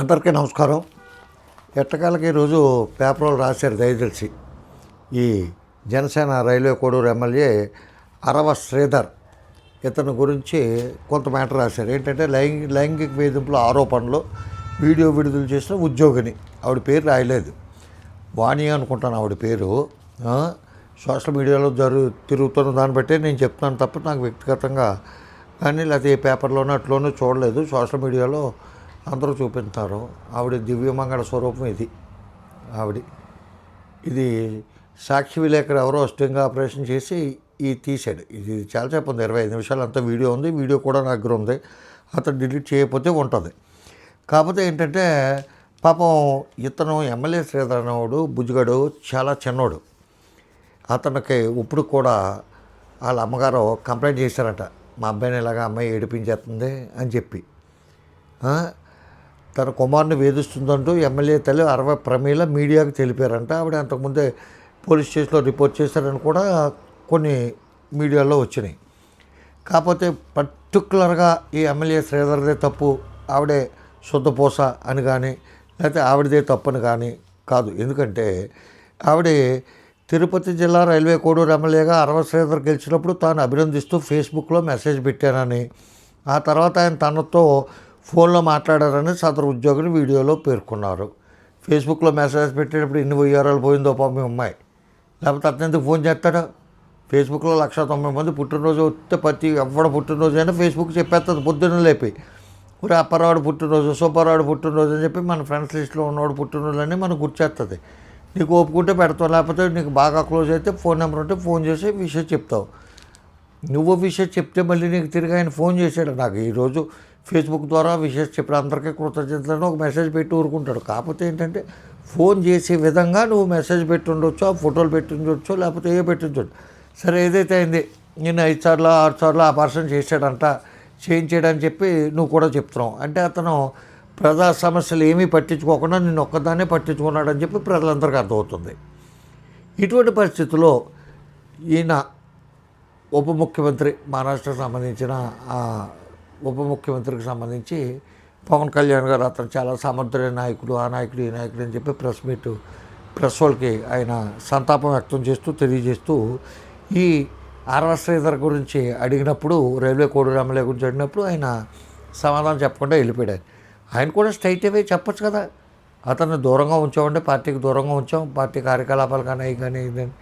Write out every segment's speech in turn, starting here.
అందరికీ నమస్కారం. ఎట్టకాలకి ఈరోజు పేపర్లో రాశారు దయచేసి. ఈ జనసేన రైల్వే కోడూరు ఎమ్మెల్యే అరవ శ్రీధర్ ఇతని గురించి కొంత మ్యాటర్ రాశారు. ఏంటంటే లైంగి లైంగిక వేధింపుల ఆరోపణలు వీడియో విడుదల చేసిన ఉద్యోగిని. ఆవిడ పేరు రాయలేదు. వాణి అనుకుంటాను ఆవిడ పేరు. సోషల్ మీడియాలో జరు తిరుగుతున్న దాన్ని బట్టే నేను చెప్తున్నాను తప్ప నాకు వ్యక్తిగతంగా కానీ లేకపోతే ఏ పేపర్లోనో అట్లోనూ చూడలేదు. సోషల్ మీడియాలో అందరూ చూపిస్తారు ఆవిడ దివ్యమంగళ స్వరూపం ఇది. ఆవిడ. ఇది సాక్షి విలేకరు ఎవరో స్టింగ్ ఆపరేషన్ చేసి ఈ తీసాడు ఇది చాలాసేపు ఉంది. ఇరవై ఐదు నిమిషాలు అంతా వీడియో ఉంది. వీడియో కూడా నా దగ్గర ఉంది. అతను డిలీట్ చేయకపోతే ఉంటుంది. కాకపోతే ఏంటంటే పాపం ఇతను ఎమ్మెల్యే శ్రీధరనవుడు అనేవాడు బుజ్జిగాడు చాలా చిన్నోడు. అతనికి ఇప్పుడు కూడా వాళ్ళ అమ్మగారు కంప్లైంట్ చేశారట. మా అబ్బాయిని ఇలాగ అమ్మాయి ఏడిపించేస్తుంది అని చెప్పి. తన కుమారుని వేధిస్తుందంటూ ఎమ్మెల్యే తల్లి అరవై ప్రమేల మీడియాకు తెలిపారంట. ఆవిడ అంతకుముందే పోలీస్ స్టేషన్లో రిపోర్ట్ చేశారని కూడా కొన్ని మీడియాలో వచ్చినాయి. కాకపోతే పర్టికులర్గా ఈ ఎమ్మెల్యే శ్రీధర్దే తప్పు ఆవిడే శుద్ధపోస అని కానీ లేకపోతే ఆవిడదే తప్పు అని కానీ కాదు. ఎందుకంటే ఆవిడ తిరుపతి జిల్లా రైల్వే కోడూరు ఎమ్మెల్యేగా అరవ శ్రీధర్ గెలిచినప్పుడు తాను అభినందిస్తూ ఫేస్బుక్లో మెసేజ్ పెట్టానని ఆ తర్వాత ఆయన తనతో ఫోన్లో మాట్లాడారని సదరు ఉద్యోగిని వీడియోలో పేర్కొన్నారు. ఫేస్బుక్లో మెసేజ్ పెట్టేటప్పుడు ఎన్ని వయ్యారాలు పోయిందో పాపం మీ అమ్మాయి. లేకపోతే అతను ఎందుకు ఫోన్ చేస్తాడు? ఫేస్బుక్లో లక్ష తొంభై మంది పుట్టినరోజు వస్తే ప్రతి ఎవడ పుట్టినరోజు అయినా ఫేస్బుక్ చెప్పేస్తుంది పొద్దున్న లేపి. ఊరి అప్పరాడు పుట్టినరోజు సూపర్వాడు పుట్టినరోజు అని చెప్పి మన ఫ్రెండ్స్ లిస్ట్లో ఉన్నవాడు పుట్టినరోజు అని మనకు గుర్చేస్తుంది. నీకు ఒప్పుకుంటే పెడతావు లేకపోతే నీకు బాగా క్లోజ్ అయితే ఫోన్ నెంబర్ ఉంటే ఫోన్ చేసి విషయం చెప్తావు. నువ్వు విషయం చెప్తే మళ్ళీ నీకు తిరిగి ఆయన ఫోన్ చేశాడు. నాకు ఈరోజు ఫేస్బుక్ ద్వారా విషయం చెప్పిన అందరికీ కృతజ్ఞతలను ఒక మెసేజ్ పెట్టి ఊరుకుంటాడు. కాకపోతే ఏంటంటే ఫోన్ చేసే విధంగా నువ్వు మెసేజ్ పెట్టుండొచ్చు ఆ ఫోటోలు పెట్టి లేకపోతే ఏ పెట్టి సరే ఏదైతే అయింది నేను ఐదు సార్లు ఆరు సార్లు ఆ పర్సన్ చేశాడంట చేయించాడని చెప్పి నువ్వు కూడా చెప్తున్నావు. అంటే అతను ప్రజా సమస్యలు ఏమీ పట్టించుకోకుండా నేను ఒక్కదాన్నే పట్టించుకున్నాడని చెప్పి ప్రజలందరికీ అర్థమవుతుంది. ఇటువంటి పరిస్థితుల్లో ఈయన ఉప ముఖ్యమంత్రి మహారాష్ట్రకు సంబంధించిన ఉప ముఖ్యమంత్రికి సంబంధించి పవన్ కళ్యాణ్ గారు అతను చాలా సమర్థుడైన నాయకుడు ఆ నాయకుడు ఈ నాయకుడు అని చెప్పి ప్రెస్ మీట్ ప్రెస్ వాళ్ళకి ఆయన సంతాపం వ్యక్తం చేస్తూ తెలియజేస్తూ ఈ ఆర్వ శ్రీధర్ గురించి అడిగినప్పుడు రైల్వే కోడూరు ఎమ్మెల్యే గురించి అడిగినప్పుడు ఆయన సమాధానం చెప్పకుండా వెళ్ళిపోయాడు. ఆయన. కూడా స్ట్రైట్ అవే చెప్పొచ్చు కదా. అతన్ని దూరంగా ఉంచామంటే పార్టీకి దూరంగా ఉంచాం పార్టీ కార్యకలాపాలు కానీ అవి కానీ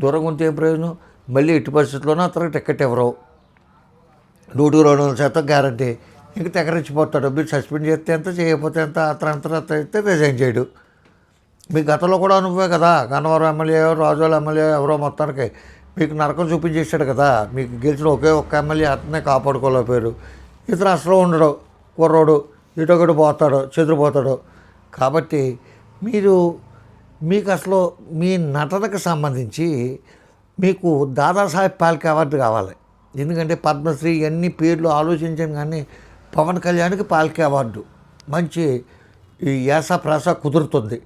దూరంగా ఉంటే ఏం ప్రయోజనం? మళ్ళీ ఎట్టి పరిస్థితుల్లోనూ అతనికి టికెట్ ఎవరో నూటికి రెండు వందల శాతం గ్యారంటీ. ఇంక తెగరించిపోతాడు మీరు సస్పెండ్ చేస్తే ఎంత చేయకపోతే ఎంత అతను అంత అయితే రిజైన్ చేయడు. మీ గతంలో కూడా నువ్వే కదా. గన్నవరం ఎమ్మెల్యే రాజోల ఎమ్మెల్యే ఎవరో మొత్తానికి మీకు నరకం చూపించేశాడు కదా. మీకు గెలిచిన ఒకే ఒక్క ఎమ్మెల్యే అతనే కాపాడుకోలేకపోయారు ఇతను అసలు ఉండడు. కుర్రోడు. ఇటొకటి పోతాడు. చెదిరిపోతాడు. కాబట్టి మీరు మీకు అసలు మీ నటనకు సంబంధించి మీకు దాదాసాహెబ్ పాల్కే అవార్డు కావాలి. ఎందుకంటే పద్మశ్రీ ఇవన్నీ పేర్లు ఆలోచించాను కానీ పవన్ కళ్యాణ్కి పాల్కే అవార్డు. మంచి ఈ యాస ప్రాస కుదురుతుంది.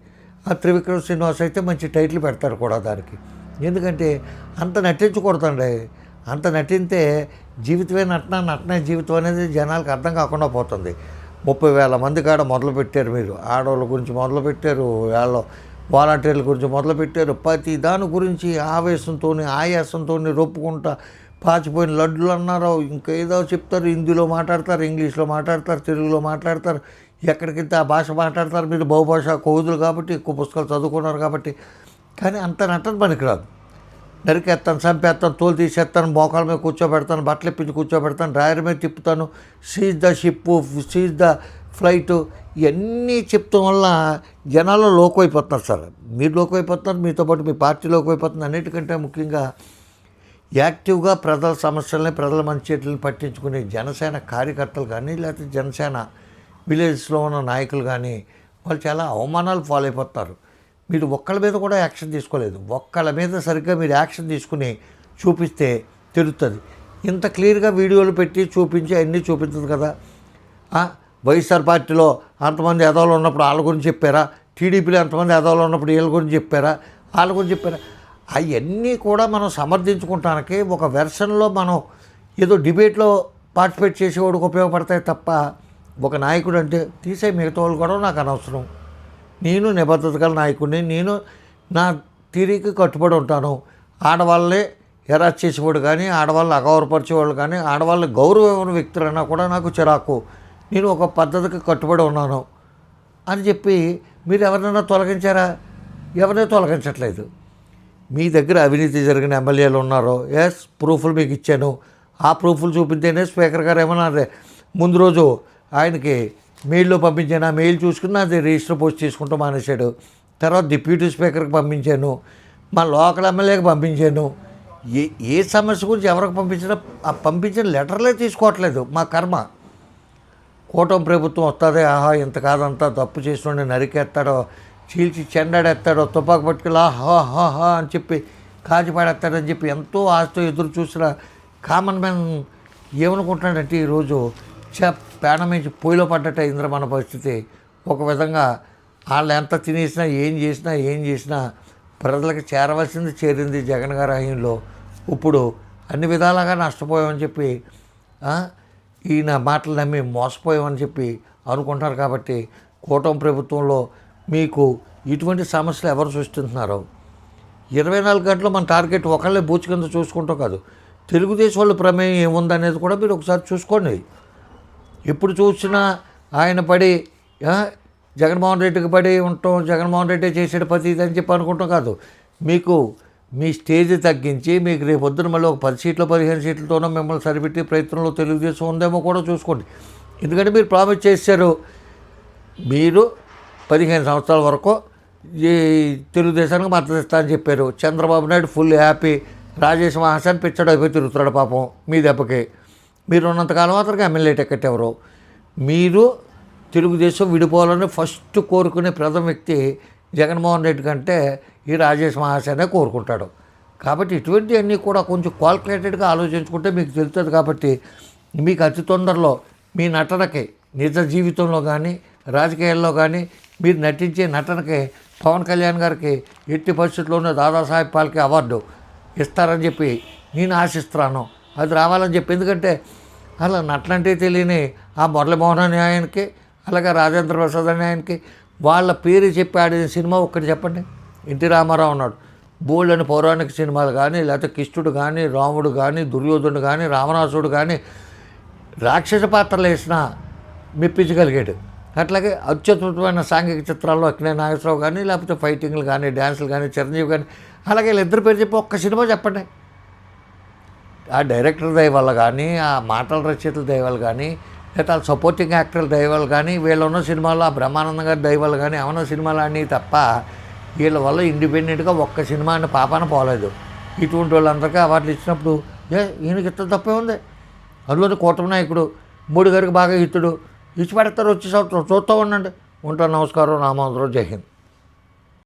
ఆ త్రివిక్రమ్ శ్రీనివాస్ అయితే మంచి టైటిల్ పెడతారు కూడా దానికి. ఎందుకంటే అంత నటించకూడదండి. అంత నటింతే జీవితమే నటన నటనే జీవితం అనేది జనాలకు అర్థం కాకుండా పోతుంది. ముప్పై వేల మంది కాడ మొదలు పెట్టారు మీరు. ఆడవాళ్ళ గురించి మొదలుపెట్టారు. వాళ్ళు వాలంటీర్ల గురించి మొదలుపెట్టారు. ప్రతి దాని గురించి ఆవేశంతో ఆయాసంతో రొప్పుకుంటా పాచిపోయిన లడ్డులు అన్నారు ఇంకేదో చెప్తారు. హిందీలో మాట్లాడతారు ఇంగ్లీష్లో మాట్లాడతారు తెలుగులో మాట్లాడతారు. ఎక్కడికింత ఆ భాష మాట్లాడతారు మీరు బహుభాష కోదులు కాబట్టి ఎక్కువ పుస్తకాలు చదువుకున్నారు కాబట్టి. కానీ అంత నటన పనికిరాదు. నరికేస్తాను చంపేస్తాను తోలు తీసేస్తాను మోకాల మీద కూర్చోబెడతాను బట్టలు ఇప్పించి కూర్చోబెడతాను డ్రాయర్ మీద తిప్పుతాను. Seize the ship seize the flight ఇవన్నీ చెప్తాం వల్ల జనాలు లోకైపోతున్నారు సార్. మీరు లోకైపోతున్నారు మీతో పాటు మీ పార్టీ లోకైపోతుంది అన్నిటికంటే ముఖ్యంగా యాక్టివ్గా ప్రజల సమస్యలని ప్రజల మంచిని పట్టించుకునే జనసేన కార్యకర్తలు కానీ లేకపోతే జనసేన విలేజ్లో ఉన్న నాయకులు కానీ వాళ్ళు చాలా అవమానాలు ఫాలో అయిపోతారు మీరు ఒక్కళ్ళ మీద కూడా యాక్షన్ తీసుకోలేదు. ఒక్కళ్ళ మీద సరిగ్గా మీరు యాక్షన్ తీసుకుని చూపిస్తే తెలుస్తుంది ఇంత క్లియర్గా వీడియోలు పెట్టి చూపించి అన్నీ చూపించదు కదా. వైఎస్ఆర్ పార్టీలో అంతమంది ఎదవలు ఉన్నప్పుడు వాళ్ళ గురించి చెప్పారా? టీడీపీలో ఎంతమంది ఎదవలు ఉన్నప్పుడు వీళ్ళ గురించి చెప్పారా? వాళ్ళ గురించి చెప్పారా? అవన్నీ కూడా మనం సమర్థించుకుంటానికి ఒక వెర్షన్లో మనం ఏదో డిబేట్లో పార్టిసిపేట్ చేసేవాడికి ఉపయోగపడతాయి తప్ప ఒక నాయకుడు అంటే తీసే మిగతా వాళ్ళు కూడా నాకు అనవసరం. నేను నిబద్ధత గల నాయకుడిని నేను నా తిరిగి కట్టుబడి ఉంటాను. ఆడవాళ్ళే ఎరా చేసేవాడు కానీ ఆడవాళ్ళు అగౌరవపరిచేవాళ్ళు కానీ ఆడవాళ్ళ గౌరవమైన వ్యక్తులైనా కూడా నాకు చిరాకు. నేను ఒక పద్ధతికి కట్టుబడి ఉన్నాను అని చెప్పి మీరు ఎవరినైనా తొలగించారా? ఎవరిని తొలగించట్లేదు. మీ దగ్గర అవినీతి జరిగిన ఎమ్మెల్యేలు ఉన్నారో? ఎస్ ప్రూఫ్లు మీకు ఇచ్చాను. ఆ ప్రూఫ్లు చూపిస్తేనే స్పీకర్ గారు ఏమన్నా ముందు రోజు ఆయనకి మెయిల్లో పంపించాను. ఆ మెయిల్ చూసుకుని అది రిజిస్టర్ పోస్ట్ తీసుకుంటూ మానేశాడు. తర్వాత డిప్యూటీ స్పీకర్కి పంపించాను. మా లోకల్ ఎమ్మెల్యేకి పంపించాను. ఏ ఏ సమస్య గురించి ఎవరికి పంపించినా ఆ పంపించిన లెటర్లే తీసుకోవట్లేదు మా కర్మ. కూటమి ప్రభుత్వం వస్తుంది? ఆహా ఇంత కాదంతా తప్పు చేస్తుండే నరికేస్తాడో చీల్చి చెండాడేస్తాడో తుపాకు పట్టుకెళ్ళి ఆహా హా హా అని చెప్పి కాచి పాడేస్తాడని చెప్పి ఎంతో ఆశతో ఎదురు చూసిన కామన్ మ్యాన్ ఏమనుకుంటున్నాడంటే ఈరోజు చ పేడ పొయ్యిలో పడ్డట్టు అయిందిరా మన పరిస్థితి. ఒక విధంగా వాళ్ళు ఎంత తినేసినా ఏం చేసినా ఏం చేసినా ప్రజలకు చేరవలసింది చేరింది జగన్ గారి హయంలో ఇప్పుడు అన్ని విధాలుగా నష్టపోయామని చెప్పి ఈయన మాటలు నమ్మి మోసపోయామని చెప్పి అనుకుంటారు కాబట్టి కూటమి ప్రభుత్వంలో మీకు ఇటువంటి సమస్యలు ఎవరు సృష్టిస్తున్నారు ఇరవై నాలుగు గంటలు మన టార్గెట్ ఒకళ్ళే బూచి కింద చూసుకుంటాం కాదు. తెలుగుదేశం వాళ్ళ ప్రమేయం ఏముందనేది కూడా మీరు ఒకసారి చూసుకోండి. ఎప్పుడు చూసినా ఆయన పడి జగన్మోహన్ రెడ్డికి పడి ఉంటాం జగన్మోహన్ రెడ్డి చేసేట పతి అని చెప్పి అనుకుంటాం కాదు. మీకు మీ స్టేజ్ తగ్గించి మీకు రేపు పొద్దున మళ్ళీ ఒక పది సీట్లు పదిహేను సీట్లతోనో మిమ్మల్ని సరిపెట్టి ప్రయత్నంలో తెలుగుదేశం ఉందేమో కూడా చూసుకోండి. ఎందుకంటే మీరు ప్రామిస్ చేశారు మీరు పదిహేను సంవత్సరాల వరకు ఈ తెలుగుదేశానికి మద్దతు ఇస్తా అని చెప్పారు. చంద్రబాబు నాయుడు ఫుల్ హ్యాపీ రాజేష్ మహాసాన్ పిచ్చడు అయిపోయి తిరుగుతున్నాడు పాపం మీ దెబ్బకి. మీరు ఉన్నంతకాలం మాత్రం ఎమ్మెల్యే టికెట్ ఎవరు? మీరు తెలుగుదేశం విడిపోవాలని ఫస్ట్ కోరుకునే ప్రథమ వ్యక్తి జగన్మోహన్ రెడ్డి కంటే ఈ రాజేష్ మహాసేనే కోరుకుంటాడు. కాబట్టి ఇటువంటివన్నీ కూడా కొంచెం క్వాలిక్యులేటెడ్గా ఆలోచించుకుంటే మీకు తెలుస్తుంది కాబట్టి మీకు అతి తొందరలో మీ నటనకి నిజ జీవితంలో కానీ రాజకీయాల్లో కానీ మీరు నటించే నటనకి పవన్ కళ్యాణ్ గారికి ఎట్టి పరిస్థితుల్లోనూ దాదాసాహెబ్ పాల్కే అవార్డు ఇస్తారని చెప్పి నేను ఆశిస్తున్నాను. అది రావాలని చెప్పి. ఎందుకంటే అలా నటనంటే తెలియని ఆ మురళీమోహన్ అనే ఆయనకి అలాగే రాజేంద్ర ప్రసాద్ అనే ఆయనకి వాళ్ళ పేరు చెప్పి ఆడిన సినిమా ఒక్కటి చెప్పండి. ఎన్టీ రామారావు ఉన్నాడు. బోల్డ్ అని పౌరాణిక సినిమాలు కానీ లేకపోతే కిష్టుడు కానీ రాముడు కానీ దుర్యోధనుడు కానీ రావణాసుడు కానీ రాక్షస పాత్రలు వేసిన మెప్పించగలిగాడు. అట్లాగే అత్యద్భుతమైన సాంఘిక చిత్రాల్లో అక్కినే నాగేశ్వరరావు కానీ లేకపోతే ఫైటింగ్లు కానీ డ్యాన్సులు కానీ చిరంజీవి కానీ అలాగే వీళ్ళిద్దరి పేరు చెప్పి ఒక్క సినిమా చెప్పండి. ఆ డైరెక్టర్ దయ వల్ల కానీ ఆ మాటల రచయితల దయ వల్ల కానీ లేదా సపోర్టింగ్ యాక్టర్ల దైవాలు కానీ వీళ్ళు ఉన్న సినిమాలో ఆ బ్రహ్మానందం గారి దైవాలు కానీ ఏమన్నా సినిమాలు అన్నీ తప్ప వీళ్ళ వల్ల ఇండిపెండెంట్గా ఒక్క సినిమా అని పాపాన పోలేదు. ఇటువంటి వాళ్ళందరికీ అవార్డులు ఇచ్చినప్పుడు ఏ ఈయనకి ఇత్త తప్పే ఉంది? అందులోని కూటమి నాయకుడు మోడీ గారికి బాగా హితుడు ఇచ్చి పెడతారు వచ్చే సంవత్సరం చూస్తూ ఉండండి. ఉంటాను నమస్కారం రామాంధ్రం జై హింద్.